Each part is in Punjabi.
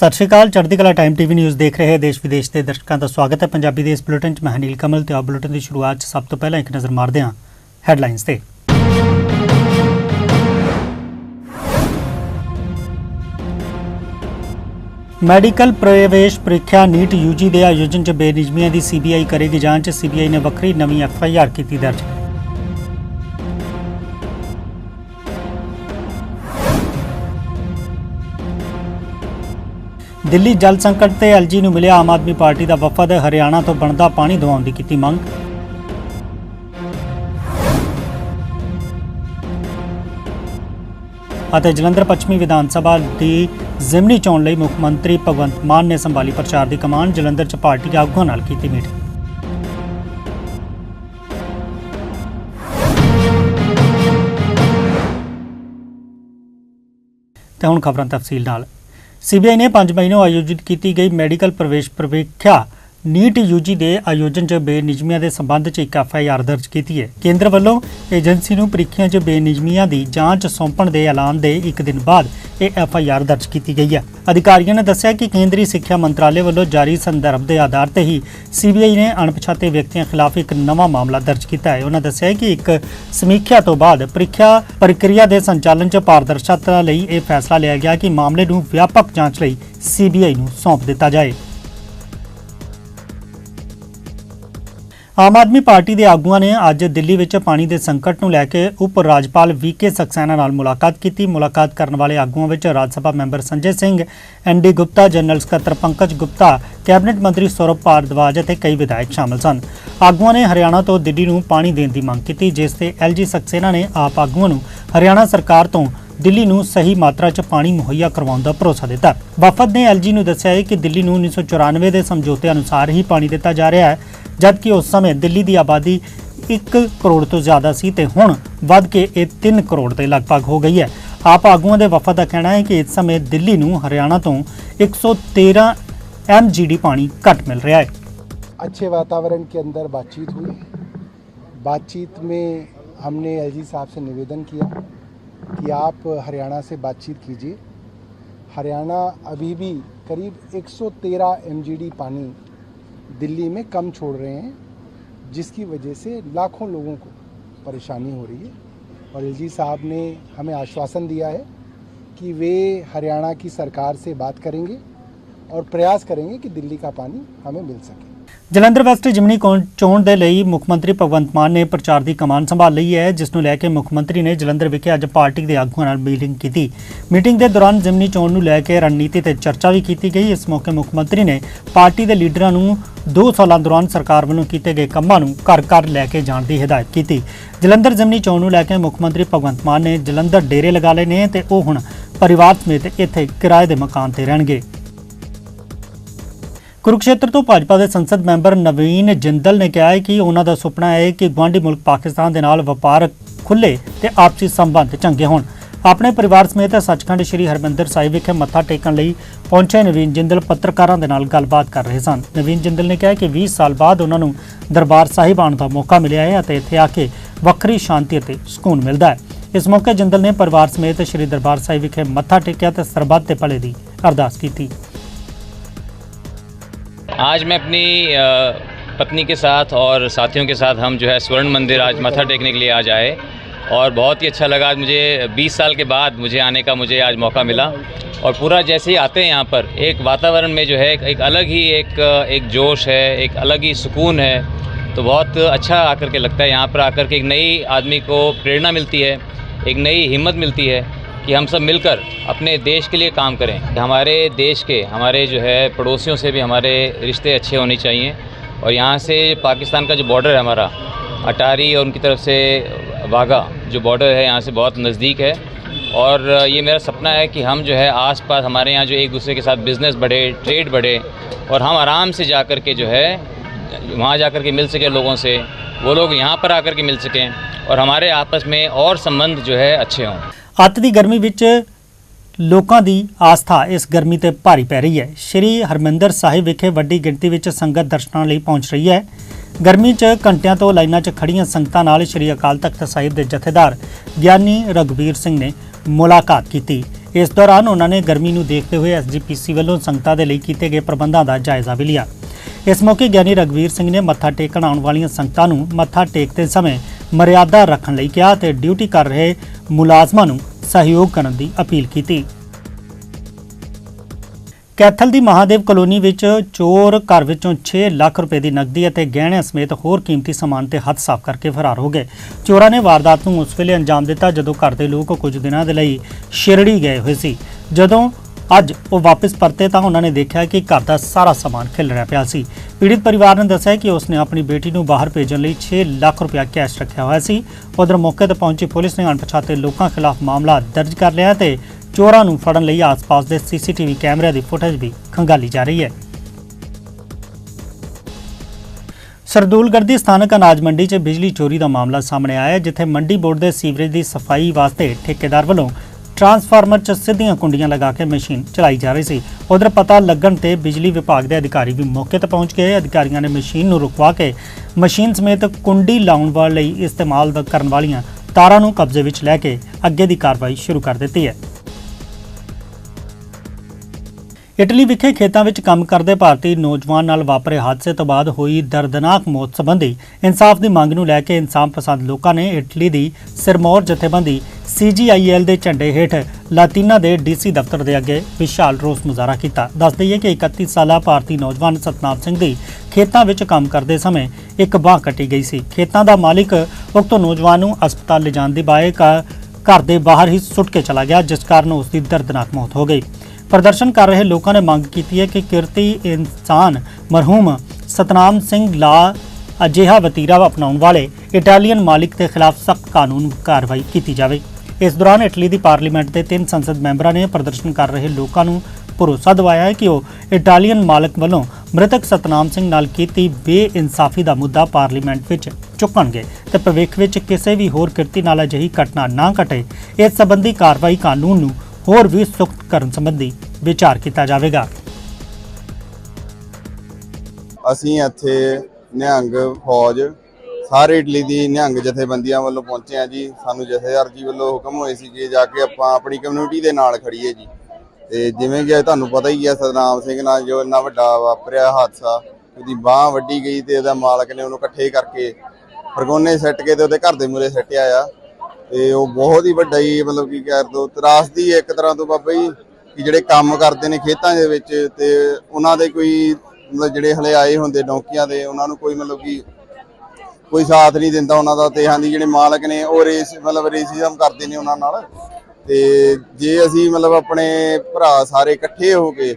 ਸਤਿ ਸ਼੍ਰੀ ਅਕਾਲ, ਚੜ੍ਹਦੀ ਕਲਾ ਟਾਈਮ ਟੀਵੀ ਨਿਊਜ਼ ਦੇਖ ਰਹੇ ਦੇਸ਼ ਵਿਦੇਸ਼ ਦੇ ਦਰਸ਼ਕਾਂ ਦਾ ਸਵਾਗਤ ਹੈ। ਪੰਜਾਬੀ ਦੇ ਇਸ ਬੁਲੇਟਿਨ 'ਚ ਮੈਂ ਹਨੀਲ ਕਮਲ ਤੇ ਆ ਬੁਲੇਟਿਨ ਦੀ ਸ਼ੁਰੂਆਤ 'ਚ ਸਭ ਤੋਂ ਪਹਿਲਾਂ ਇੱਕ ਨਜ਼ਰ ਮਾਰਦੇ ਹਾਂ ਹੈਡਲਾਈਨਸ ਤੇ। ਮੈਡੀਕਲ ਪ੍ਰਵੇਸ਼ ਪ੍ਰੀਖਿਆ ਨੀਟ ਯੂਜੀ ਦੇ ਆਯੋਜਨ 'ਚ ਬੇਨਿਯਮੀਆਂ ਦੀ ਸੀਬੀਆਈ ਕਰੇਗੀ ਜਾਂਚ। ਸੀਬੀਆਈ ਨੇ ਵੱਖਰੀ ਨਵੀਂ ਐਫਆਈਆਰ ਕੀਤੀ ਦਰਜ। ਦਿੱਲੀ ਜਲ ਸੰਕਟ ਤੇ ਐਲਜੀ ਨੂੰ ਮਿਲਿਆ ਆਮ ਆਦਮੀ ਪਾਰਟੀ ਦਾ ਵਫਦ, ਹਰਿਆਣਾ ਤੋਂ ਬਣਦਾ ਪਾਣੀ ਦਵਾਉਣ ਦੀ ਕੀਤੀ ਮੰਗ। ਅਤੇ ਜਲੰਧਰ ਪੱਛਮੀ ਵਿਧਾਨ ਸਭਾ ਦੀ ਜ਼ਿਮਨੀ ਚੋਣ ਲਈ ਮੁੱਖ ਮੰਤਰੀ ਭਗਵੰਤ ਮਾਨ ਨੇ ਸੰਭਾਲੀ ਪ੍ਰਚਾਰ ਦੀ ਕਮਾਨ, ਜਲੰਧਰ 'ਚ ਪਾਰਟੀ ਆਗੂਆਂ ਨਾਲ ਕੀਤੀ ਮੀਟਿੰਗ। ਤੇ ਹੁਣ ਖਬਰਾਂ ਤਫਸੀਲ ਨਾਲ। ਸੀਬੀਆਈ ਨੇ 5 ਮਈ ਨੂੰ ਆਯੋਜਿਤ ਕੀਤੀ ਗਈ ਮੈਡੀਕਲ ਪ੍ਰਵੇਸ਼ ਪ੍ਰੀਖਿਆ। ਨੀਟ ਯੂਜੀ ਦੇ ਆਯੋਜਨ 'ਚ ਬੇਨਿਯਮੀਆਂ ਦੇ ਸੰਬੰਧ 'ਚ ਇੱਕ ਐਫਆਈਆਰ ਦਰਜ ਕੀਤੀ ਹੈ। ਕੇਂਦਰ ਵੱਲੋਂ ਏਜੰਸੀ ਨੂੰ ਪ੍ਰੀਖਿਆ 'ਚ ਬੇਨਿਯਮੀਆਂ ਦੀ ਜਾਂਚ ਸੌਂਪਣ ਦੇ ਐਲਾਨ ਦੇ ਇੱਕ ਦਿਨ ਬਾਅਦ ਇਹ ਐਫਆਈਆਰ ਦਰਜ ਕੀਤੀ ਗਈ ਹੈ। ਅਧਿਕਾਰੀਆਂ ਨੇ ਦੱਸਿਆ ਕਿ ਕੇਂਦਰੀ ਸਿੱਖਿਆ ਮੰਤਰਾਲੇ ਵੱਲੋਂ ਜਾਰੀ ਸੰਦਰਭ ਦੇ ਆਧਾਰ ਤੇ ਹੀ ਸੀਬੀਆਈ ਨੇ ਅਣਪਛਾਤੇ ਵਿਅਕਤੀਆਂ ਖਿਲਾਫ ਇੱਕ ਨਵਾਂ ਮਾਮਲਾ ਦਰਜ ਕੀਤਾ ਹੈ। ਉਹਨਾਂ ਦੱਸਿਆ ਕਿ ਇੱਕ ਸਮੀਖਿਆ ਤੋਂ ਬਾਅਦ ਪ੍ਰੀਖਿਆ ਪ੍ਰਕਿਰਿਆ ਦੇ ਸੰਚਾਲਨ 'ਚ ਪਾਰਦਰਸ਼ਤਾ ਲਈ ਇਹ ਫੈਸਲਾ ਲਿਆ ਗਿਆ ਕਿ ਮਾਮਲੇ ਨੂੰ ਵਿਆਪਕ ਜਾਂਚ ਲਈ ਸੀਬੀਆਈ ਨੂੰ ਸੌਂਪ ਦਿੱਤਾ ਜਾਏ। ਆਮ ਆਦਮੀ ਪਾਰਟੀ ਦੇ ਆਗੂਆਂ ਨੇ ਅੱਜ ਦਿੱਲੀ ਵਿੱਚ ਪਾਣੀ ਦੇ ਸੰਕਟ ਨੂੰ ਲੈ ਕੇ ਉਪ ਰਾਜਪਾਲ ਵੀਕੇ ਸਕਸੈਨਾ ਨਾਲ ਮੁਲਾਕਾਤ ਕੀਤੀ। ਮੁਲਾਕਾਤ ਕਰਨ ਵਾਲੇ ਆਗੂਆਂ ਵਿੱਚ Raj Sabha member Sanjay Singh ND Gupta, general ਸਕੱਤਰ ਪੰਕਜ ਗੁਪਤਾ, ਕੈਬਨਿਟ ਮੰਤਰੀ ਸੌਰਵ ਭਾਰਦਵਾਜ ਅਤੇ ਕਈ ਵਿਧਾਇਕ ਸ਼ਾਮਲ ਸਨ। ਆਗੂਆਂ ਨੇ ਹਰਿਆਣਾ ਤੋਂ ਦਿੱਲੀ ਨੂੰ ਪਾਣੀ ਦੇਣ ਦੀ ਮੰਗ ਕੀਤੀ, ਜਿਸ ਤੇ ਐਲਜੀ ਸਕਸੈਨਾ ਨੇ ਆਪ ਆਗੂਆਂ ਨੂੰ ਹਰਿਆਣਾ ਸਰਕਾਰ ਤੋਂ ਦਿੱਲੀ ਨੂੰ ਸਹੀ ਮਾਤਰਾ 'ਚ ਪਾਣੀ ਮੁਹੱਈਆ ਕਰਵਾਉਣ ਦਾ ਭਰੋਸਾ ਦਿੱਤਾ। ਵਫਦ ਨੇ ਐਲਜੀ ਨੂੰ ਦੱਸਿਆ ਹੈ ਕਿ ਦਿੱਲੀ ਨੂੰ 1994 ਦੇ ਸਮਝੌਤੇ ਅਨੁਸਾਰ ਹੀ ਪਾਣੀ ਦਿੱਤਾ ਜਾ ਰਿਹਾ ਹੈ। ਜਦਕਿ ਉਸ ਸਮੇਂ ਦਿੱਲੀ ਦੀ ਆਬਾਦੀ 1 ਕਰੋੜ ਤੋਂ ਜ਼ਿਆਦਾ ਸੀ ਤੇ ਹੁਣ ਵੱਧ ਕੇ ਇਹ 3 ਕਰੋੜ ਦੇ ਲਗਭਗ ਹੋ ਗਈ ਹੈ ਆਪ ਆਗੂਆਂ ਦੇ ਵਫਦ ਦਾ ਕਹਿਣਾ ਹੈ ਕਿ ਇਸ ਸਮੇਂ ਦਿੱਲੀ ਨੂੰ ਹਰਿਆਣਾ ਤੋਂ 113 ਐਮਜੀਡੀ ਪਾਣੀ ਘੱਟ ਮਿਲ ਰਿਹਾ ਹੈ अच्छे वातावरण के अंदर बातचीत हुई बातचीत में हमने एलजी साहब से निवेदन किया कि आप हरियाणा से बातचीत कीजिए हरियाणा अभी भी करीब 113 एमजीडी पानी दिल्ली में कम छोड़ रहे हैं जिसकी वजह से लाखों लोगों को परेशानी हो रही है और एलजी साहब ने हमें आश्वासन दिया है कि वे हरियाणा की सरकार से बात करेंगे और प्रयास करेंगे कि दिल्ली का पानी हमें मिल सके ਜਲੰਧਰ ਵੈਸਟ ਜਿਮਨੀ ਕੌਣ- ਚੋਣ ਦੇ ਲਈ ਮੁੱਖ ਮੰਤਰੀ ਭਗਵੰਤ ਮਾਨ ਨੇ ਪ੍ਰਚਾਰ ਦੀ ਕਮਾਨ ਸੰਭਾਲ ਲਈ ਹੈ ਜਿਸ ਨੂੰ ਲੈ ਕੇ ਮੁੱਖ ਮੰਤਰੀ ਨੇ ਜਲੰਧਰ ਵਿਖੇ ਅੱਜ ਪਾਰਟੀ ਦੇ ਆਗੂਆਂ ਨਾਲ ਮੀਟਿੰਗ ਕੀਤੀ ਮੀਟਿੰਗ ਦੇ ਦੌਰਾਨ ਜਿਮਨੀ ਚੋਣ ਨੂੰ ਲੈ ਕੇ ਰਣਨੀਤੀ ਤੇ ਚਰਚਾ ਵੀ ਕੀਤੀ ਗਈ ਇਸ ਮੌਕੇ ਮੁੱਖ ਮੰਤਰੀ ਨੇ ਪਾਰਟੀ ਦੇ ਲੀਡਰਾਂ ਨੂੰ 2 ਸਾਲਾਂ ਦੌਰਾਨ ਸਰਕਾਰ ਵੱਲੋਂ ਕੀਤੇ ਗਏ ਕੰਮਾਂ ਨੂੰ ਘਰ ਘਰ ਲੈ ਕੇ ਜਾਣ ਦੀ ਹਦਾਇਤ ਕੀਤੀ। ਜਲੰਧਰ ਜਿਮਨੀ ਚੋਣ ਨੂੰ ਲੈ ਕੇ ਮੁੱਖ ਮੰਤਰੀ ਭਗਵੰਤ ਮਾਨ ਨੇ ਜਲੰਧਰ ਡੇਰੇ ਲਗਾ ਲਏ ਨੇ ਤੇ ਉਹ ਹੁਣ ਪਰਿਵਾਰ ਸਮੇਤ ਇੱਥੇ ਕਿਰਾਏ ਦੇ ਮਕਾਨ ਤੇ ਰਹਿਣਗੇ। ਕੁਰੂਕਸ਼ੇਤਰ ਤੋਂ ਭਾਜਪਾ ਦੇ ਸੰਸਦ ਮੈਂਬਰ ਨਵੀਨ ਜਿੰਦਲ ਨੇ ਕਿਹਾ ਹੈ ਕਿ ਉਹਨਾਂ ਦਾ ਸੁਪਨਾ ਹੈ ਕਿ ਗੁਆਂਢੀ ਮੁਲਕ ਪਾਕਿਸਤਾਨ ਦੇ ਨਾਲ ਵਪਾਰ ਖੁੱਲੇ ਤੇ ਆਪਸੀ ਸੰਬੰਧ ਚੰਗੇ ਹੋਣ। ਆਪਣੇ ਪਰਿਵਾਰ ਸਮੇਤ ਸੱਚਖੰਡ ਸ੍ਰੀ ਹਰਮੰਦਰ ਸਾਹਿਬ ਵਿਖੇ ਮੱਥਾ ਟੇਕਣ ਲਈ ਪਹੁੰਚੇ ਨਵੀਨ ਜਿੰਦਲ ਪੱਤਰਕਾਰਾਂ ਦੇ ਨਾਲ ਗੱਲਬਾਤ ਕਰ ਰਹੇ ਸਨ ਨਵੀਨ ਜਿੰਦਲ ਨੇ ਕਿਹਾ ਕਿ 20 ਸਾਲ ਬਾਅਦ ਉਹਨਾਂ ਨੂੰ ਦਰਬਾਰ ਸਾਹਿਬ ਆਉਣ ਦਾ ਮੌਕਾ ਮਿਲਿਆ ਹੈ ਅਤੇ ਇੱਥੇ ਆ ਕੇ ਵੱਖਰੀ ਸ਼ਾਂਤੀ ਅਤੇ ਸਕੂਨ ਮਿਲਦਾ ਹੈ ਇਸ ਮੌਕੇ ਜਿੰਦਲ ਨੇ ਪਰਿਵਾਰ ਸਮੇਤ ਸ੍ਰੀ ਦਰਬਾਰ ਸਾਹਿਬ ਵਿਖੇ ਮੱਥਾ ਟੇਕਿਆ ਤੇ ਸਰਬੱਤ ਦੇ ਭਲੇ ਦੀ ਅਰਦਾਸ ਕੀਤੀ आज मैं अपनी अ, पत्नी के साथ और साथियों के साथ हम जो है स्वर्ण मंदिर आज मत्था टेकने के लिए आज आए और बहुत ही अच्छा लगा। मुझे 20 साल के बाद मुझे आने का मुझे आज मौका मिला। और पूरा जैसे ही आते हैं यहाँ पर, एक वातावरण में जो है, एक अलग ही एक एक जोश है, एक अलग ही सुकून है। तो बहुत अच्छा आकर के लगता है। यहाँ पर आकर के एक नई आदमी को प्रेरणा मिलती है, एक नई हिम्मत मिलती है कि हम सब मिलकर अपने देश के लिए काम करें। हमारे देश के, हमारे जो है, पड़ोसियों से भी हमारे रिश्ते अच्छे होने चाहिए। और यहाँ से पाकिस्तान का जो बॉर्डर है हमारा, अटारी और उनकी तरफ़ से वाघा जो बॉर्डर है यहाँ से बहुत नज़दीक है और ये मेरा सपना है कि हम जो है आसपास हमारे यहाँ जो एक दूसरे के साथ बिज़नेस बढ़े ट्रेड बढ़े और हम आराम से जा कर के जो है वहाँ जा कर के मिल सके लोगों से वो लोग यहाँ पर आकर के मिल सकें और हमारे आपस में और संबंध जो है अच्छे हों ਅੱਤ ਦੀ ਗਰਮੀ ਵਿੱਚ ਲੋਕਾਂ ਦੀ ਆਸਥਾ ਇਸ ਗਰਮੀ ਤੇ ਭਾਰੀ ਪੈ ਰਹੀ ਹੈ ਸ਼੍ਰੀ ਹਰਮਿੰਦਰ ਸਾਹਿਬ ਵਿਖੇ ਵੱਡੀ ਗਿਣਤੀ ਵਿੱਚ ਸੰਗਤ ਦਰਸ਼ਨਾਂ ਲਈ ਪਹੁੰਚ ਰਹੀ ਹੈ ਗਰਮੀ 'ਚ ਘੰਟਿਆਂ ਤੋਂ ਲਾਈਨਾਂ 'ਚ ਖੜੀਆਂ ਸੰਗਤਾਂ ਨਾਲ ਸ਼੍ਰੀ ਅਕਾਲ ਤਖਤ ਸਾਹਿਬ ਦੇ ਜਥੇਦਾਰ ਗਿਆਨੀ ਰਗਵੀਰ ਸਿੰਘ ਨੇ ਮੁਲਾਕਾਤ ਕੀਤੀ। ਇਸ ਦੌਰਾਨ ਉਹਨਾਂ ਨੇ ਗਰਮੀ ਨੂੰ ਦੇਖਦੇ ਹੋਏ ਐਸਜੀਪੀਸੀ ਵੱਲੋਂ ਸੰਗਤਾਂ ਦੇ ਲਈ ਕੀਤੇ ਗਏ ਪ੍ਰਬੰਧਾਂ ਦਾ ਜਾਇਜ਼ਾ ਵੀ ਲਿਆ। ਇਸ ਮੌਕੇ ਗਿਆਨੀ ਰਗਵੀਰ ਸਿੰਘ ਨੇ ਮੱਥਾ ਟੇਕਣ ਆਉਣ ਵਾਲੀਆਂ ਸੰਗਤਾਂ ਨੂੰ ਮੱਥਾ ਟੇਕਦੇ ਸਮੇਂ ਮਰਿਆਦਾ ਰੱਖਣ ਲਈ ਕਿਹਾ ਤੇ ਡਿਊਟੀ ਕਰ ਰਹੇ ਮੁਲਾਜ਼ਮਾਂ ਨੂੰ ਸਹਿਯੋਗ ਕਰਨ ਦੀ ਅਪੀਲ ਕੀਤੀ। ਕੈਥਲ ਦੀ ਮਹਾਦੇਵ ਕਲੋਨੀ ਵਿੱਚ ਚੋਰ ਘਰ ਵਿੱਚੋਂ 6 ਲੱਖ ਰੁਪਏ ਦੀ ਨਕਦੀ ਅਤੇ ਗਹਿਣਿਆਂ ਸਮੇਤ ਹੋਰ ਕੀਮਤੀ ਸਮਾਨ ਤੇ ਹੱਥ ਸਾਫ਼ ਕਰਕੇ ਫਰਾਰ ਹੋ ਗਏ। ਚੋਰਾਂ ਨੇ ਵਾਰਦਾਤ ਨੂੰ ਉਸ ਵੇਲੇ ਅੰਜਾਮ ਦਿੱਤਾ ਜਦੋਂ ਘਰ ਦੇ ਲੋਕ ਕੁਝ ਦਿਨਾਂ ਦੇ ਲਈ ਸ਼ਿਰੜੀ ਗਏ ਹੋਏ ਸੀ। ਜਦੋਂ ਅੱਜ ਉਹ ਵਾਪਸ ਪਰਤੇ ਤਾਂ ਉਹਨਾਂ ਨੇ ਦੇਖਿਆ ਕਿ ਘਰ ਦਾ ਸਾਰਾ ਸਮਾਨ ਖਿਲ ਰਿਹਾ ਪਿਆ ਸੀ। ਪੀੜਿਤ ਪਰਿਵਾਰ ਨੇ ਦੱਸਿਆ ਕਿ ਉਸਨੇ ਆਪਣੀ ਬੇਟੀ ਨੂੰ ਬਾਹਰ ਭੇਜਣ ਲਈ 6 ਲੱਖ ਰੁਪਇਆ ਕੈਸ਼ ਰੱਖਿਆ ਹੋਇਆ ਸੀ। ਉਧਰ ਮੌਕੇ ਤੇ ਪਹੁੰਚੀ ਪੁਲਿਸ ਨੇ ਅਣਪਛਾਤੇ ਲੋਕਾਂ ਖਿਲਾਫ ਮਾਮਲਾ ਦਰਜ ਕਰ ਲਿਆ ਤੇ ਚੋਰਾਂ ਨੂੰ ਫੜਨ ਲਈ ਆਸ-ਪਾਸ ਦੇ ਸੀਸੀਟੀਵੀ ਕੈਮਰਿਆਂ ਦੀ ਫੁਟੇਜ ਵੀ ਖੰਗਾਲੀ ਜਾ ਰਹੀ ਹੈ। ਸਰਦੂਲਗੜ੍ਹ ਦੀ ਸਥਾਨਕ ਅਨਾਜ ਮੰਡੀ 'ਚ ਬਿਜਲੀ ਚੋਰੀ ਦਾ ਮਾਮਲਾ ਸਾਹਮਣੇ ਆਇਆ ਹੈ, ਜਿੱਥੇ ਮੰਡੀ ਬੋਰਡ ਦੇ ਸੀਵਰੇਜ ਦੀ ਸਫ਼ਾਈ ਵਾਸਤੇ ਠੇਕੇਦਾਰ ਵੱਲੋਂ ਟਰਾਂਸਫਾਰਮਰ 'ਚ ਸਿੱਧੀਆਂ ਕੁੰਡੀਆਂ ਲਗਾ ਕੇ ਮਸ਼ੀਨ ਚਲਾਈ ਜਾ ਰਹੀ ਸੀ। ਉਧਰ ਪਤਾ ਲੱਗਣ ਤੇ ਬਿਜਲੀ ਵਿਭਾਗ ਦੇ ਅਧਿਕਾਰੀ ਵੀ ਮੌਕੇ ਤੇ ਪਹੁੰਚ ਗਏ। ਅਧਿਕਾਰੀਆਂ ਨੇ ਮਸ਼ੀਨ ਨੂੰ ਰੁਕਵਾ ਕੇ ਮਸ਼ੀਨ ਸਮੇਤ ਕੁੰਡੀ ਲਾਉਣ ਵਾਲੇ ਲਈ ਇਸਤੇਮਾਲ ਕਰਨ ਵਾਲੀਆਂ ਤਾਰਾਂ ਨੂੰ ਕਬਜ਼ੇ ਵਿੱਚ ਲੈ ਕੇ ਅੱਗੇ ਦੀ ਕਾਰਵਾਈ ਸ਼ੁਰੂ ਕਰ ਦਿੱਤੀ ਹੈ। ਇਟਲੀ ਵਿਖੇ ਖੇਤਾਂ ਵਿੱਚ ਕੰਮ ਕਰਦੇ ਭਾਰਤੀ ਨੌਜਵਾਨ ਨਾਲ ਵਾਪਰੇ ਹਾਦਸੇ ਤੋਂ ਬਾਅਦ ਹੋਈ ਦਰਦਨਾਕ ਮੌਤ ਸੰਬੰਧੀ ਇਨਸਾਫ ਦੀ ਮੰਗ ਨੂੰ ਲੈ ਕੇ ਇਨਸਾਫ ਪਸੰਦ ਲੋਕਾਂ ਨੇ ਇਟਲੀ ਦੀ ਸਿਰਮੌਰ ਜਥੇਬੰਦੀ ਸੀਜੀਆਈਐਲ ਦੇ ਝੰਡੇ ਹੇਠ ਲਾਤੀਨਾ ਦੇ ਡੀਸੀ ਦਫ਼ਤਰ ਦੇ ਅੱਗੇ ਵਿਸ਼ਾਲ ਰੋਸ ਮੁਜ਼ਾਹਰਾ ਕੀਤਾ। ਦੱਸ ਦਈਏ ਕਿ 31 ਸਾਲਾ ਭਾਰਤੀ ਨੌਜਵਾਨ ਸਤਨਾਮ ਸਿੰਘ ਦੀ ਖੇਤਾਂ ਵਿੱਚ ਕੰਮ ਕਰਦੇ ਸਮੇਂ ਇੱਕ ਬਾਂਹ ਕੱਟੀ ਗਈ ਸੀ। ਖੇਤਾਂ ਦਾ ਮਾਲਿਕ ਉਕਤ ਨੌਜਵਾਨ ਨੂੰ ਹਸਪਤਾਲ ਲਿਜਾਣ ਦੀ ਬਾਏ ਘ- ਘਰ ਦੇ ਬਾਹਰ ਹੀ ਸੁੱਟ ਕੇ ਚਲਾ ਗਿਆ, ਜਿਸ ਕਾਰਨ ਉਸ ਦੀ ਦਰਦਨਾਕ ਮੌਤ ਹੋ ਗਈ। ਪ੍ਰਦਰਸ਼ਨ ਕਰ ਰਹੇ ਲੋਕਾਂ ਨੇ ਮੰਗ ਕੀਤੀ ਹੈ ਕਿ ਕਿਰਤੀ ਇਨਸਾਨ ਮਰਹੂਮ ਸਤਨਾਮ ਸਿੰਘ ਲਾ ਅਜਿਹਾ ਵਤੀਰਾ ਅਪਣਾਉਣ ਵਾਲੇ ਇਟਾਲੀਅਨ ਮਾਲਿਕ ਦੇ ਖਿਲਾਫ ਸਖਤ ਕਾਨੂੰਨ ਕਾਰਵਾਈ ਕੀਤੀ ਜਾਵੇ। ਇਸ ਦੌਰਾਨ ਇਟਲੀ ਦੀ ਪਾਰਲੀਮੈਂਟ ਦੇ ਤਿੰਨ ਸੰਸਦ ਮੈਂਬਰਾਂ ਨੇ ਪ੍ਰਦਰਸ਼ਨ ਕਰ ਰਹੇ ਲੋਕਾਂ ਨੂੰ ਭਰੋਸਾ ਦਿਵਾਇਆ ਹੈ ਕਿ ਉਹ ਇਟਾਲੀਅਨ ਮਾਲਕ ਵੱਲੋਂ ਮ੍ਰਿਤਕ ਸਤਨਾਮ ਸਿੰਘ ਨਾਲ ਕੀਤੀ ਬੇਇਨਸਾਫੀ ਦਾ ਮੁੱਦਾ ਪਾਰਲੀਮੈਂਟ ਵਿੱਚ ਚੁੱਕਣਗੇ ਤੇ ਭਵਿੱਖ ਵਿੱਚ ਕਿਸੇ ਵੀ ਹੋਰ ਕਿਰਤੀ ਨਾਲ ਅਜਿਹੀ ਘਟਨਾ ਨਾ ਘਟੇ, ਇਸ ਸੰਬੰਧੀ ਕਾਰਵਾਈ ਕਾਨੂੰਨ ਨੂੰ ਹੋਰ ਵੀ ਸਖਤ ਕਰਨ ਸੰਬੰਧੀ ਵਿਚਾਰ ਕੀਤਾ ਜਾਵੇਗਾ। ਅਸੀਂ ਇੱਥੇ ਨਿਹੰਗ ਫੌਜ, ਸਾਰੇ ਇਟਲੀ ਦੀ ਨਿਹੰਗ ਜਥੇਬੰਦੀਆਂ ਵੱਲੋਂ ਪਹੁੰਚੇ ਆ ਜੀ। ਸਾਨੂੰ ਜਥੇਦਾਰ ਜੀ ਵੱਲੋਂ ਹੁਕਮ ਹੋਏ ਸੀ ਕਿ ਜਾ ਕੇ ਆਪਾਂ ਆਪਣੀ ਕਮਿਊਨਿਟੀ ਦੇ ਨਾਲ ਖੜੀਏ ਜੀ। ਤੇ ਜਿਵੇਂ ਕਿ ਤੁਹਾਨੂੰ ਪਤਾ ਹੀ ਹੈ ਸਤਨਾਮ ਸਿੰਘ ਨਾਲ ਜੋ ਇੰਨਾ ਵੱਡਾ ਵਾਪਰਿਆ ਹਾਦਸਾ, ਉਹਦੀ ਬਾਹ ਵੱਡੀ ਗਈ ਤੇ ਉਹਦਾ ਮਾਲਕ ਨੇ ਉਹਨੂੰ ਇਕੱਠੇ ਕਰਕੇ ਫਰਗੋਨੇ ਸੱਟ ਕੇ ਤੇ ਉਹਦੇ ਘਰ ਦੇ ਮੂਰੇ ਸੱਟਿਆ ਆ। ਤੇ ਉਹ ਬਹੁਤ ਹੀ ਵੱਡਾ ਹੀ ਮਤਲਬ ਕੀ ਕਹਿ ਦੋ ਤਰਾਸਦੀ ਇੱਕ ਤਰ੍ਹਾਂ ਤੋਂ ਬਾਬਾ ਜੀ, ਕਿ ਜਿਹੜੇ ਕੰਮ ਕਰਦੇ ਨੇ ਖੇਤਾਂ ਦੇ ਵਿੱਚ ਤੇ ਉਹਨਾਂ ਦੇ ਕੋਈ, ਮਤਲਬ ਜਿਹੜੇ ਹਲੇ ਆਏ ਹੁੰਦੇ ਨੌਕੀਆਂ ਦੇ, ਉਹਨਾਂ ਨੂੰ ਕੋਈ ਮਤਲਬ ਕਿ ਕੋਈ ਸਾਥ ਨਹੀਂ ਦਿੰਦਾ ਉਹਨਾਂ ਦਾ ਤੇ ਹਾਂਜੀ, ਜਿਹੜੇ ਮਾਲਕ ਨੇ ਉਹ ਰੇਸ, ਮਤਲਬ ਰੇਸਿਜ਼ਮ ਕਰਦੇ ਨੇ ਉਹਨਾਂ ਨਾਲ। ਤੇ ਜੇ ਅਸੀਂ ਮਤਲਬ ਆਪਣੇ ਭਰਾ ਸਾਰੇ ਇਕੱਠੇ ਹੋ ਕੇ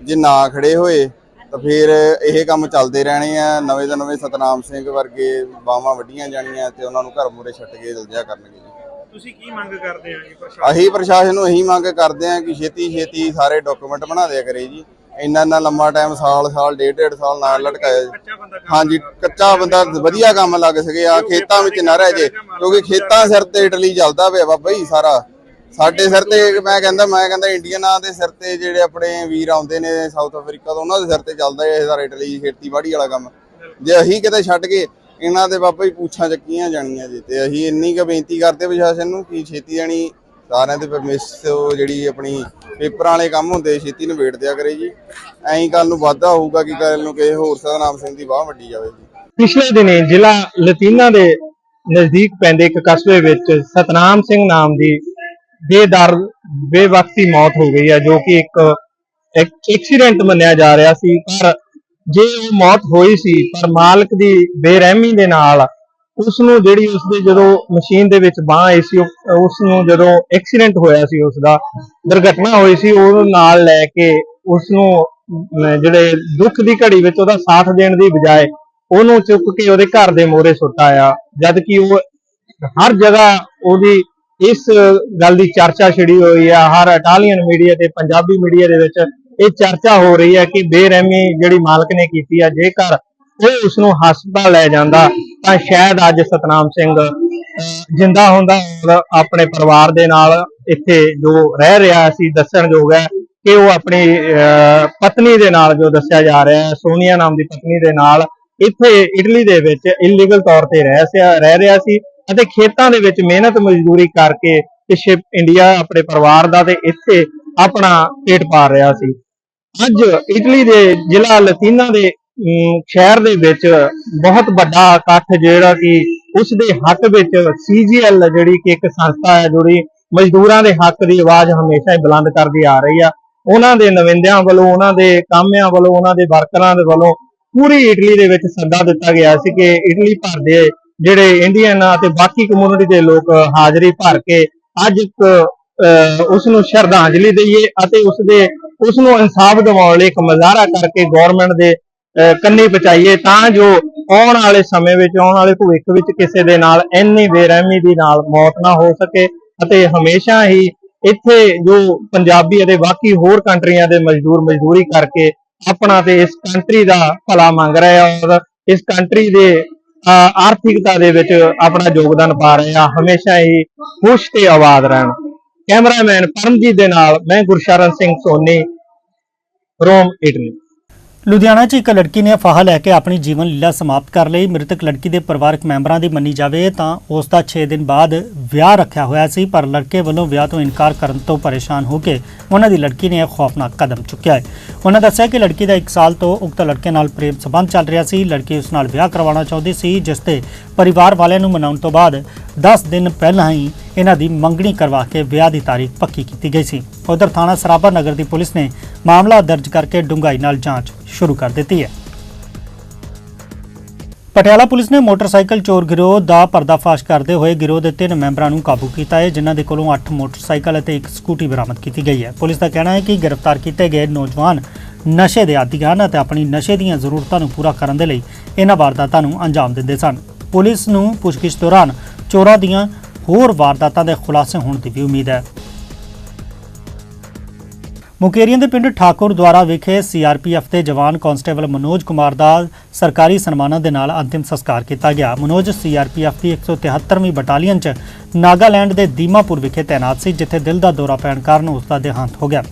ਜੇ ਨਾ ਖੜੇ ਹੋਏ, ਤਾਂ ਫਿਰ ਇਹ ਕੰਮ ਚੱਲਦੇ ਰਹਿਣੇ ਆ। ਨਵੇਂ ਤੋਂ ਨਵੇਂ ਸਤਨਾਮ ਸਿੰਘ ਵਰਗੇ ਬਾਹਾਂ ਵੱਡੀਆਂ ਜਾਣੀਆਂ ਤੇ ਉਹਨਾਂ ਨੂੰ ਘਰ ਮੂਰੇ ਛੱਡ ਕੇ ਜਲਦਿਆ ਕਰਨਗੇ ਤੁਸੀਂ ਕੀ ਮੰਗ ਕਰਦੇ ਆ ਜੀ ਪ੍ਰਸ਼ਾਸਨ ਅਸੀਂ ਪ੍ਰਸ਼ਾਸਨ ਨੂੰ ਇਹੀ ਮੰਗ ਕਰਦੇ ਹਾਂ ਕਿ ਛੇਤੀ ਛੇਤੀ ਸਾਰੇ ਡਾਕੂਮੈਂਟ ਬਣਾ ਦਿਆ ਕਰੇ ਜੀ। ਇੰਨਾ ਇੰਨਾ ਲੰਮਾ ਟਾਈਮ ਸਾਲ ਸਾਲ ਡੇਢ ਡੇਢ ਸਾਲ ਨਾਲ ਲਟਕਾਇਆ ਜੀ। ਹਾਂਜੀ ਕੱਚਾ ਬੰਦਾ ਵਧੀਆ ਕੰਮ ਲੱਗ ਸਕੇ ਆ ਖੇਤਾਂ ਵਿੱਚ ਨਾ ਰਹਿ ਜੇ ਕਿਉਂਕਿ ਖੇਤਾਂ ਸਿਰ ਤੇ ਇਟਲੀ ਚੱਲਦਾ ਪਿਆ ਬਾਬਾ ਜੀ ਸਾਰਾ। ਸਾਡੇ ਸਿਰ ਤੇ ਮੈਂ ਕਹਿੰਦਾ ਮੈਂ ਕਹਿੰਦਾ ਇੰਡੀਅਨਾਂ ਦੇ ਸਿਰ ਤੇ ਜਿਹੜੇ ਆਪਣੇ ਵੀਰ ਆਉਂਦੇ ਨੇ ਸਾਊਥ ਅਫਰੀਕਾ ਤੋਂ ਉਹਨਾਂ ਦੇ ਸਿਰ ਤੇ ਚੱਲਦਾ ਇਹ ਸਾਰਾ ਇਟਲੀ ਖੇਤੀਬਾੜੀ ਵਾਲਾ ਕੰਮ। ਜੇ ਅਸੀਂ ਕਿਤੇ ਛੱਡ ਕੇ ਇਹਨਾਂ ਦੇ ਬਾਬਾ ਜੀ ਪੁੱਛਾਂ ਚੱਕੀਆਂ ਜਾਣੀਆਂ ਜੀ ਤੇ ਅਸੀਂ ਇੰਨੀ ਕੁ ਬੇਨਤੀ ਕਰਦੇ ਪ੍ਰਸ਼ਾਸਨ ਨੂੰ ਕਿ ਛੇਤੀ ਜਾਣੀ ਸਾਰਿਆਂ ਦੇ ਪਰਮਿਸ਼ਨ ਜਿਹੜੀ ਆਪਣੀ ਪੇਪਰਾਂ ਵਾਲੇ ਕੰਮ ਹੁੰਦੇ ਛੇਤੀ ਨਿਬੇੜ ਦਿਆ ਕਰੇ ਜੀ। ਐਂ ਕੱਲ ਨੂੰ ਵਾਧਾ ਹੋਊਗਾ ਕਿ ਕੱਲ ਨੂੰ ਕਿਸੇ ਹੋਰ ਸਤਨਾਮ ਸਿੰਘ ਦੀ ਬਾਹ ਵੱਡੀ ਜਾਵੇ ਜੀ। ਪਿਛਲੇ ਦਿਨੇ ਜ਼ਿਲ੍ਹਾ ਲਤੀਨਾ ਦੇ ਨਜ਼ਦੀਕ ਪੈਂਦੇ ਇੱਕ ਕਸਬੇ ਵਿੱਚ ਸਤਨਾਮ ਸਿੰਘ ਨਾਮ ਦੀ ਬੇਦਰ, ਬੇਵਕਤੀ ਮੌਤ ਹੋ ਗਈ ਹੈ, ਜੋ ਕਿ ਇੱਕ ਇੱਕ ਐਕਸੀਡੈਂਟ ਮੰਨਿਆ ਜਾ ਰਿਹਾ ਸੀ, ਪਰ ਜੇ ਉਹ ਮੌਤ ਹੋਈ ਸੀ ਪਰ ਮਾਲਕ ਦੀ ਬੇਰਹਿਮੀ ਦੇ ਨਾਲ ਉਸ ਨੂੰ ਜਿਹੜੀ ਉਸ ਦੇ ਜਦੋਂ ਮਸ਼ੀਨ ਦੇ ਵਿੱਚ ਬਾਹ ਆਈ ਸੀ, ਉਹ- ਉਸ ਨੂੰ ਜਦੋਂ ਐਕਸੀਡੈਂਟ ਹੋਇਆ ਸੀ ਉਸ ਦਾ ਦੁਰਘਟਨਾ ਹੋਈ ਸੀ, ਉਹ ਨਾਲ ਲੈ ਕੇ ਉਸ ਨੂੰ ਜਿਹੜੇ ਦੁੱਖ ਦੀ ਘੜੀ ਵਿੱਚ ਉਹਦਾ ਸਾਥ ਦੇਣ ਦੀ ਬਜਾਏ ਉਹਨੂੰ ਚੁੱਕ ਕੇ ਉਹਦੇ ਘਰ ਦੇ ਮੋਹਰੇ ਸੁੱਟ ਆਇਆ। ਜਦ ਕਿ ਉਹ ਹਰ ਜਗ੍ਹਾ ਉਹਦੀ ਇਸ ਗੱਲ ਦੀ ਚਰਚਾ ਛਿੜੀ ਹੋਈ ਆ, ਹਰ ਇਟਾਲੀਅਨ ਮੀਡੀਆ ਤੇ, ਪੰਜਾਬੀ ਮੀਡੀਆ ਦੇ ਵਿੱਚ ਇਹ ਚਰਚਾ ਹੋ ਰਹੀ ਹੈ ਕਿ ਬੇਰਹਿਮੀ ਜਿਹੜੀ ਮਾਲਕ ਨੇ ਕੀਤੀ ਆ, ਜੇਕਰ ਉਹ ਉਸ ਨੂੰ ਹਸਪਤਾਲ ਲੈ ਜਾਂਦਾ, ਤਾਂ ਸ਼ਾਇਦ ਅੱਜ ਸਤਨਾਮ ਸਿੰਘ ਜਿੰਦਾ ਹੁੰਦਾ ਆਪਣੇ ਪਰਿਵਾਰ ਦੇ ਨਾਲ ਇੱਥੇ ਜੋ ਰਹਿ ਰਿਹਾ ਸੀ ਦੱਸਣਯੋਗ ਹੈ ਕਿ ਉਹ ਆਪਣੀ ਪਤਨੀ ਦੇ ਨਾਲ ਜੋ ਦੱਸਿਆ ਜਾ ਰਿਹਾ ਹੈ, ਸੋਨੀਆ ਨਾਮ ਦੀ ਪਤਨੀ ਦੇ ਨਾਲ ਇੱਥੇ ਇਟਲੀ ਦੇ ਵਿੱਚ ਇਲੀਗਲ ਤੌਰ ਤੇ ਰਹਿ ਸਿਆ, ਰਹਿ ਰਿਹਾ ਸੀ ਅਤੇ ਖੇਤਾਂ ਦੇ ਵਿੱਚ ਮਿਹਨਤ ਮਜ਼ਦੂਰੀ ਕਰਕੇ ਪਿੱਛੇ ਇੰਡੀਆ, ਆਪਣੇ ਪਰਿਵਾਰ ਦਾ ਤੇ ਇੱਥੇ ਆਪਣਾ ਪੇਟ ਪਾਲ ਰਿਹਾ ਸੀ। ਅੱਜ ਇਟਲੀ ਦੇ ਜ਼ਿਲ੍ਹਾ ਲਤੀਨਾ ਦੇ ਸ਼ਹਿਰ ਦੇ ਵਿੱਚ ਬਹੁਤ ਵੱਡਾ ਇਕੱਠ ਜਿਹੜਾ ਕਿ ਉਸ ਦੇ ਹੱਕ ਵਿੱਚ ਸੀਜੀਐਲ ਜਿਹੜੀ ਕਿ ਇੱਕ ਸੰਸਥਾ ਹੈ, ਜਿਹੜੀ ਮਜ਼ਦੂਰਾਂ ਦੇ ਹੱਕ ਦੀ ਆਵਾਜ਼ ਹਮੇਸ਼ਾ ਹੀ ਬੁਲੰਦ ਕਰਦੀ ਆ ਰਹੀ ਆ। ਉਹਨਾਂ ਦੇ ਨਵਿੰਦਿਆਂ ਵੱਲੋਂ, ਉਹਨਾਂ ਦੇ ਕਾਮਿਆਂ ਵੱਲੋਂ, ਉਹਨਾਂ ਦੇ ਵਰਕਰਾਂ ਦੇ ਵੱਲੋਂ ਪੂਰੀ ਇਟਲੀ ਦੇ ਵਿੱਚ ਸੱਦਾ ਦਿੱਤਾ ਗਿਆ ਸੀ ਕਿ ਇਟਲੀ ਭਰ ਦੇ ਜਿਹੜੇ ਇੰਡੀਅਨ ਅਤੇ ਬਾਕੀ ਕਮਿਊਨਿਟੀ ਦੇ ਲੋਕ ਹਾਜ਼ਰੀ ਭਰ ਕੇ ਅੱਜ ਇੱਕ ਉਸ ਨੂੰ ਸ਼ਰਧਾਂਜਲੀ ਦਈਏ ਅਤੇ ਉਸ ਦੇ ਉਸ ਨੂੰ ਇਨਸਾਫ ਦਿਵਾਉਣ ਲਈ ਇੱਕ ਮੁਜ਼ਾਹਰਾ ਕਰਕੇ ਗਵਰਨਮੈਂਟ ਦੇ ਅਹ, ਕੰਨੀ ਪਹੁੰਚਾਈਏ ਤਾਂ ਜੋ ਆਉਣ ਵਾਲੇ ਸਮੇਂ ਵਿੱਚ ਆਉਣ ਵਾਲੇ ਭਵਿੱਖ ਵਿੱਚ ਕਿਸੇ ਦੇ ਨਾਲ ਇੰਨੀ ਬੇਰਹਿਮੀ ਦੀ ਨਾਲ ਮੌਤ ਨਾ ਹੋ ਸਕੇ ਅਤੇ ਹਮੇਸ਼ਾ ਹੀ ਇੱਥੇ ਜੋ ਪੰਜਾਬੀ ਅਤੇ ਬਾਕੀ ਹੋਰ ਕੰਟਰੀਆਂ ਦੇ ਮਜ਼ਦੂਰ ਮਜ਼ਦੂਰੀ ਕਰਕੇ ਆਪਣਾ ਤੇ ਇਸ ਕੰਟਰੀ ਦਾ ਭਲਾ ਮੰਗ ਰਹੇ ਆ ਔਰ ਇਸ ਕੰਟਰੀ ਦੇ ਅਹ, ਆਰਥਿਕਤਾ ਦੇ ਵਿੱਚ ਆਪਣਾ ਯੋਗਦਾਨ ਪਾ ਰਹੇ ਆ ਹਮੇਸ਼ਾ ਹੀ ਖੁਸ਼ ਤੇ ਆਵਾਜ਼ ਰਹਿਣ। ਕੈਮਰਾਮੈਨ ਪਰਮਜੀਤ ਦੇ ਨਾਲ ਮੈਂ ਗੁਰਸ਼ਰਨ ਸਿੰਘ ਸੋਨੀ ਰੋਮ ਇਟਲੀ। ਲੁਧਿਆਣਾ 'ਚ ਇੱਕ ਲੜਕੀ ਨੇ ਫਾਹਾ ਲੈ ਕੇ ਆਪਣੀ ਜੀਵਨ ਲੀਲਾ ਸਮਾਪਤ ਕਰ ਲਈ। ਮ੍ਰਿਤਕ ਲੜਕੀ ਦੇ ਪਰਿਵਾਰਕ ਮੈਂਬਰਾਂ ਦੀ ਮੰਨੀ ਜਾਵੇ ਤਾਂ ਉਸ ਦਾ 6 ਦਿਨ ਬਾਅਦ ਵਿਆਹ ਰੱਖਿਆ ਹੋਇਆ ਸੀ, ਪਰ ਲੜਕੇ ਵੱਲੋਂ ਵਿਆਹ ਤੋਂ ਇਨਕਾਰ ਕਰਨ ਤੋਂ ਪਰੇਸ਼ਾਨ ਹੋ ਕੇ ਉਹਨਾਂ ਦੀ ਲੜਕੀ ਨੇ ਇਹ ਖੌਫਨਾਕ ਕਦਮ ਚੁੱਕਿਆ ਹੈ। ਉਹਨਾਂ ਦੱਸਿਆ ਕਿ ਲੜਕੀ ਦਾ 1 ਸਾਲ ਤੋਂ ਉਕਤ ਲੜਕੇ ਨਾਲ ਪ੍ਰੇਮ ਸੰਬੰਧ ਚੱਲ ਰਿਹਾ ਸੀ। ਲੜਕੀ ਉਸ ਨਾਲ ਵਿਆਹ ਕਰਵਾਉਣਾ ਚਾਹੁੰਦੀ ਸੀ, ਜਿਸ ਤੇ ਪਰਿਵਾਰ ਵਾਲਿਆਂ ਨੂੰ ਮਨਾਉਣ ਤੋਂ ਬਾਅਦ 10 ਦਿਨ ਪਹਿਲਾਂ ਹੀ ਇਹਨਾਂ ਦੀ ਮੰਗਣੀ ਕਰਵਾ ਕੇ ਵਿਆਹ ਦੀ ਤਾਰੀਖ ਪੱਕੀ ਕੀਤੀ ਗਈ ਸੀ। ਉਧਰ ਥਾਣਾ ਸਰਾਭਾ ਨਗਰ ਦੀ ਪੁਲਿਸ ਨੇ ਮਾਮਲਾ ਦਰਜ ਕਰਕੇ ਡੂੰਘਾਈ ਨਾਲ ਜਾਂਚ ਸ਼ੁਰੂ ਕਰ ਦਿੱਤੀ ਹੈ। ਪਟਿਆਲਾ ਪੁਲਿਸ ਨੇ ਮੋਟਰਸਾਈਕਲ ਚੋਰ ਗਿਰੋਹ ਦਾ ਪਰਦਾਫਾਸ਼ ਕਰਦੇ ਹੋਏ ਗਿਰੋਹ ਦੇ ਤਿੰਨ ਮੈਂਬਰਾਂ ਨੂੰ ਕਾਬੂ ਕੀਤਾ ਹੈ, ਜਿਨ੍ਹਾਂ ਦੇ ਕੋਲੋਂ 8 ਮੋਟਰਸਾਈਕਲ ਅਤੇ ਇੱਕ ਸਕੂਟੀ ਬਰਾਮਦ ਕੀਤੀ ਗਈ ਹੈ। ਪੁਲਿਸ ਦਾ ਕਹਿਣਾ ਹੈ ਕਿ ਗ੍ਰਿਫਤਾਰ ਕੀਤੇ ਗਏ ਨੌਜਵਾਨ ਨਸ਼ੇ ਦੇ ਆਦੀ ਹਨ ਅਤੇ ਆਪਣੀ ਨਸ਼ੇ ਦੀਆਂ ਜ਼ਰੂਰਤਾਂ ਨੂੰ ਪੂਰਾ ਕਰਨ ਦੇ ਲਈ ਇਹਨਾਂ ਵਾਰਦਾਤਾਂ ਨੂੰ ਅੰਜਾਮ ਦਿੰਦੇ ਸਨ। ਪੁਲਿਸ ਨੂੰ ਪੁੱਛਗਿੱਛ ਦੌਰਾਨ ਚੋਰਾਂ ਦੀਆਂ ਹੋਰ ਵਾਰਦਾਤਾਂ ਦੇ ਖੁਲਾਸੇ ਹੋਣ ਦੀ ਵੀ ਉਮੀਦ ਹੈ। ਮੁਕੇਰੀਆਂ ਦੇ ਪਿੰਡ ਠਾਕੁਰ ਦੁਆਰਾ ਵਿਖੇ ਸੀਆਰਪੀਐਫ ਦੇ ਜਵਾਨ ਕਾਂਸਟੇਬਲ ਮਨੋਜ ਕੁਮਾਰ ਦਾ ਸਰਕਾਰੀ ਸਨਮਾਨਾਂ ਦੇ ਨਾਲ ਅੰਤਿਮ ਸੰਸਕਾਰ ਕੀਤਾ ਗਿਆ। ਮਨੋਜ ਸੀਆਰਪੀਐਫ ਦੀ 173ਵੀਂ ਬਟਾਲੀਅਨ 'ਚ ਨਾਗਾਲੈਂਡ ਦੇ ਦੀਮਾਪੁਰ ਵਿਖੇ ਤਾਇਨਾਤ ਸੀ, ਜਿੱਥੇ ਦਿਲ ਦਾ ਦੌਰਾ ਪੈਣ ਕਾਰਨ ਉਸ ਦਾ ਦੇਹਾਂਤ ਹੋ ਗਿਆ।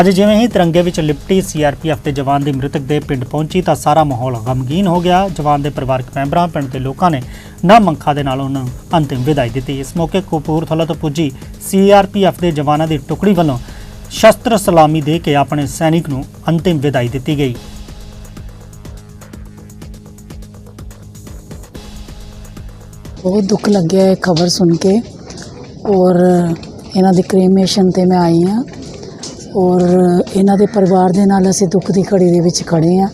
ਅੱਜ ਜਿਵੇਂ ਹੀ ਤਿਰੰਗੇ ਵਿੱਚ ਲਿਪਟੀ ਸੀਆਰਪੀਐਫ ਦੇ ਜਵਾਨ ਦੀ ਮ੍ਰਿਤਕ ਦੇ ਪਿੰਡ ਪਹੁੰਚੀ ਤਾਂ ਸਾਰਾ ਮਾਹੌਲ ਗਮਗੀਨ ਹੋ ਗਿਆ। ਜਵਾਨ ਦੇ ਪਰਿਵਾਰਕ ਮੈਂਬਰਾਂ, ਪਿੰਡ ਦੇ ਲੋਕਾਂ ਨੇ ਨਾ ਮੰਖਾ ਦੇ ਨਾਲ ਉਹਨਾਂ ਨੂੰ ਅੰਤਿਮ ਵਿਦਾਈ ਦਿੱਤੀ। ਇਸ ਮੌਕੇ ਕਪੂਰਥਲਾ ਤੋਂ ਪੁੱਜੀ ਸੀਆਰਪੀਐਫ ਦੇ ਜਵਾਨਾਂ ਦੀ ਟੁਕੜੀ ਵੱਲੋਂ ਸ਼ਸਤਰ ਸਲਾਮੀ ਦੇ ਕੇ ਆਪਣੇ ਸੈਨਿਕ ਨੂੰ ਅੰਤਿਮ ਵਿਦਾਈ ਦਿੱਤੀ ਗਈ। ਬਹੁਤ ਦੁੱਖ ਲੱਗਿਆ ਇਹ ਖਬਰ ਸੁਣ ਕੇ ਔਰ ਇਹਨਾਂ ਦੀ ਕ੍ਰੀਮੇਸ਼ਨ ਤੇ ਮੈਂ ਆਈ ਹਾਂ ਔਰ ਇਹਨਾਂ ਦੇ ਪਰਿਵਾਰ ਦੇ ਨਾਲ ਅਸੀਂ ਦੁੱਖ ਦੀ ਘੜੀ ਦੇ ਵਿੱਚ ਖੜੇ ਹਾਂ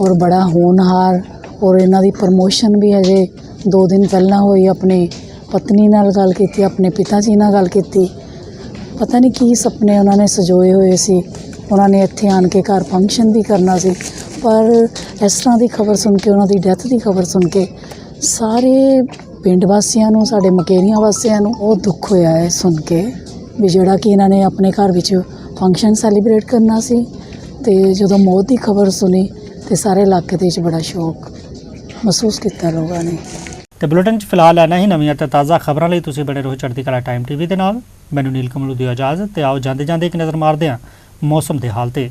ਔਰ ਬੜਾ ਹੋਣਹਾਰ ਔਰ ਇਹਨਾਂ ਦੀ ਪ੍ਰਮੋਸ਼ਨ ਵੀ ਹਜੇ 2 ਦਿਨ ਪਹਿਲਾਂ ਹੋਈ, ਆਪਣੀ ਪਤਨੀ ਨਾਲ ਗੱਲ ਕੀਤੀ, ਆਪਣੇ ਪਿਤਾ ਜੀ ਨਾਲ ਗੱਲ ਕੀਤੀ। ਪਤਾ ਨਹੀਂ ਕੀ ਸੁਪਨੇ ਉਹਨਾਂ ਨੇ ਸਜੋਏ ਹੋਏ ਸੀ। ਉਹਨਾਂ ਨੇ ਇੱਥੇ ਆਣ ਕੇ ਘਰ ਫੰਕਸ਼ਨ ਵੀ ਕਰਨਾ ਸੀ। ਪਰ ਇਸ ਤਰ੍ਹਾਂ ਦੀ ਖਬਰ ਸੁਣ ਕੇ, ਉਹਨਾਂ ਦੀ ਡੈਥ ਦੀ ਖਬਰ ਸੁਣ ਕੇ ਸਾਰੇ ਪਿੰਡ ਵਾਸੀਆਂ ਨੂੰ, ਸਾਡੇ ਮਕੇਰੀਆਂ ਵਾਸੀਆਂ ਨੂੰ ਉਹ ਦੁੱਖ ਹੋਇਆ ਹੈ ਸੁਣ ਕੇ ਵੀ ਜਿਹੜਾ ਕਿ ਇਹਨਾਂ ਨੇ ਆਪਣੇ ਘਰ ਵਿੱਚ ਫੰਕਸ਼ਨ ਸੈਲੀਬ੍ਰੇਟ ਕਰਨਾ ਸੀ ਤੇ ਜਦੋਂ ਮੌਤ ਦੀ ਖਬਰ ਸੁਣੀ ਤੇ ਸਾਰੇ ਇਲਾਕੇ ਦੇ ਵਿੱਚ ਬੜਾ ਸ਼ੌਕ ਮਹਿਸੂਸ ਕੀਤਾ ਲੋਕਾਂ ਨੇ। ਤੇ ਬੁਲੇਟਿਨ 'ਚ ਫਿਲਹਾਲ ਲੈਣਾ ਹੀ। ਨਵੀਆਂ ਤੇ ਤਾਜ਼ਾ ਖਬਰਾਂ ਲਈ ਤੁਸੀਂ ਬਣੇ ਰਹੋ ਚੜ੍ਹਦੀ ਕਲਾ ਟਾਈਮ ਟੀਵੀ ਦੇ ਨਾਲ। ਮੈਨੂੰ ਨੀਲ ਕਮਲ ਦੀ ਇਜਾਜ਼ਤ ਤੇ ਆਓ ਜਾਂਦੇ ਜਾਂਦੇ ਇੱਕ ਨਜ਼ਰ ਮਾਰਦੇ ਹਾਂ ਮੌਸਮ ਦੇ ਹਾਲ ਤੇ।